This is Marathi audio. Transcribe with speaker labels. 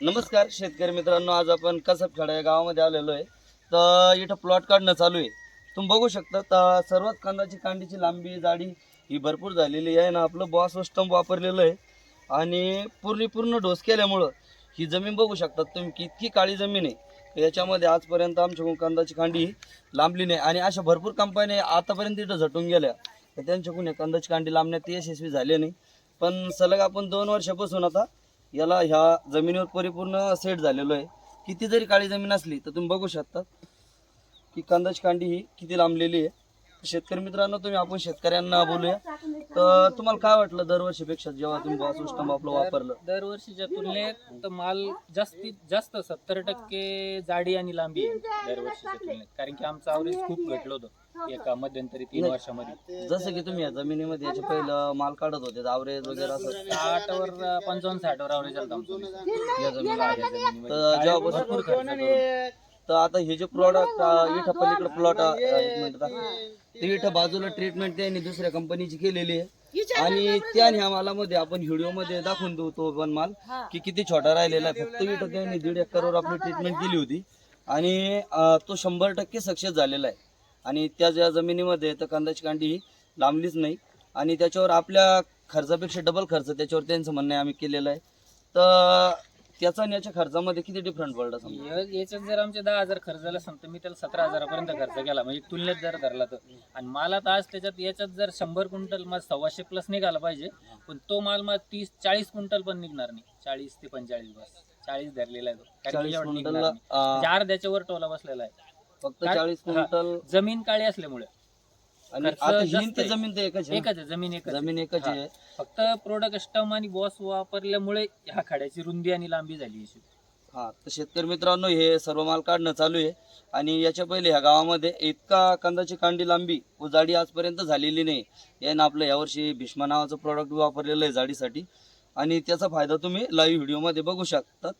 Speaker 1: नमस्कार शेतकरी मित्रांनो आज आपण कसबखेडा या गावामध्ये आलेलो आहे. तर इथं प्लॉट काढणं चालू आहे. तुम्ही बघू शकता तर सर्वात कांदाची कांडीची लांबी जाडी ही भरपूर झालेली आहे ना आपलं बॉस स्टंप वापरलेलं आहे. आणि पूर्ण पूर्ण डोस केल्यामुळं ही जमीन बघू शकतात तुम्ही की इतकी काळी जमीन आहे. याच्यामध्ये आजपर्यंत आमच्याकडून कांदाची कांडी ही लांबली नाही. आणि अशा भरपूर कंपन्या आतापर्यंत इथं झटून गेल्या. तर त्यांच्याकडून या कांदाची कांडी लांबण्यात यशस्वी झाली नाही. पण सलग आपण दोन वर्षापासून आता याला ह्या जमिनीवर परिपूर्ण सेट झालेलो आहे. किती जरी काळी जमीन असली तर तुम्ही बघू शकता की कांदाची कांडी ही किती लांबलेली आहे. शेतकरी मित्रांनो तुम्ही आपण शेतकऱ्यांना बोलूया तर तुम्हाला काय वाटलं दरवर्षीपेक्षा जेव्हा तुम्ही बॉस सिस्टम आपलं वापरलं
Speaker 2: दरवर्षीच्या तुलनेत तर माल जास्तीत जास्त सत्तर टक्के जाडी आणि लांबी आहे दरवर्षीच्या तुलनेत कारण की आमचं अवरेज खूप घटलं होतं एका मध्यंतरी तीन
Speaker 1: नाही.
Speaker 2: वर्षामध्ये
Speaker 1: जसं की तुम्ही या जमिनीमध्ये याच्या पहिलं माल काढत होते आवरेज वगैरे असं
Speaker 2: साठ वर पंचावन्न साठ वर अवरेज आलं आमचं
Speaker 1: या जमिनीला
Speaker 2: या जमिनीमध्ये.
Speaker 1: तर जेव्हापासून
Speaker 2: भरपूर खर्च करून.
Speaker 1: तर आता हे जे प्रॉडक्ट इथं पलीकडे प्लॉट एक मिनिट ते इथं बाजूला ट्रीटमेंट त्यांनी दुसऱ्या कंपनीची केलेली आहे. आणि त्या ह्या मालामध्ये आपण व्हिडिओमध्ये दाखवून देऊ तो पण माल की किती छोटा राहिलेला आहे. फक्त इथं त्यांनी दीड एकरवर आपली ट्रीटमेंट केली होती. आणि तो शंभर टक्के सक्सेस झालेला आहे. आणि त्या ज्या जमिनीमध्ये तर कांद्याची कांडी ही लांबलीच नाही. आणि त्याच्यावर आपल्या खर्चापेक्षा डबल खर्च त्याच्यावर त्यांचं म्हणणं आहे आम्ही केलेलं आहे. तर त्याचा आणि याच्या खर्चामध्ये किती डिफरंट पडला समजा
Speaker 2: या- याच्यात जर आमचे दहा हजार खर्च झाला तर मी त्याला सतरा हजारापर्यंत खर्च केला म्हणजे तुलनेत जर धरला तर. आणि मालात आज त्याच्यात याच्यात जर शंभर क्विंटल माल सव्वाशे प्लस निघाला पाहिजे पण तो माल मग तीस चाळीस क्विंटल पण निघणार नाही. चाळीस ते पंचेचाळीस बस. चाळीस धरलेला आहे तो. कारण की
Speaker 1: चाळीस
Speaker 2: एवढा निघणार
Speaker 1: क्विंटलला
Speaker 2: नाही.
Speaker 1: अं,
Speaker 2: म्हणजे अर्ध्याच्या वर टोला बसलेला आहे.
Speaker 1: फक्त चाळीस
Speaker 2: हा.
Speaker 1: क्विंटल
Speaker 2: जमीन काळी असल्यामुळे.
Speaker 1: आणि
Speaker 2: खर्च
Speaker 1: आता ही
Speaker 2: जास्त
Speaker 1: ती
Speaker 2: आहे.
Speaker 1: जमीन एकच आहे ना?
Speaker 2: एकच आहे जमीन एकच आहे.
Speaker 1: जमीन एकच. आहे
Speaker 2: फक्त प्रोडक्ट स्टम आणि बॉस वापरल्यामुळे ह्या खाड्याची रुंदी आणि लांबी झाली अशी
Speaker 1: हा तर शेतकरी मित्रांनो हे सर्व माल काढणं चालू आहे आणि याच्या पहिले ह्या गावामध्ये इतका कांदाची कांडी लांबी व जाडी आजपर्यंत झालेली नाही यानं आपलं यावर्षी भीष्मा नावाचं प्रॉडक्ट वापरलेलं आहे जाडीसाठी आणि त्याचा फायदा तुम्ही लाईव्ह व्हिडिओमध्ये बघू शकता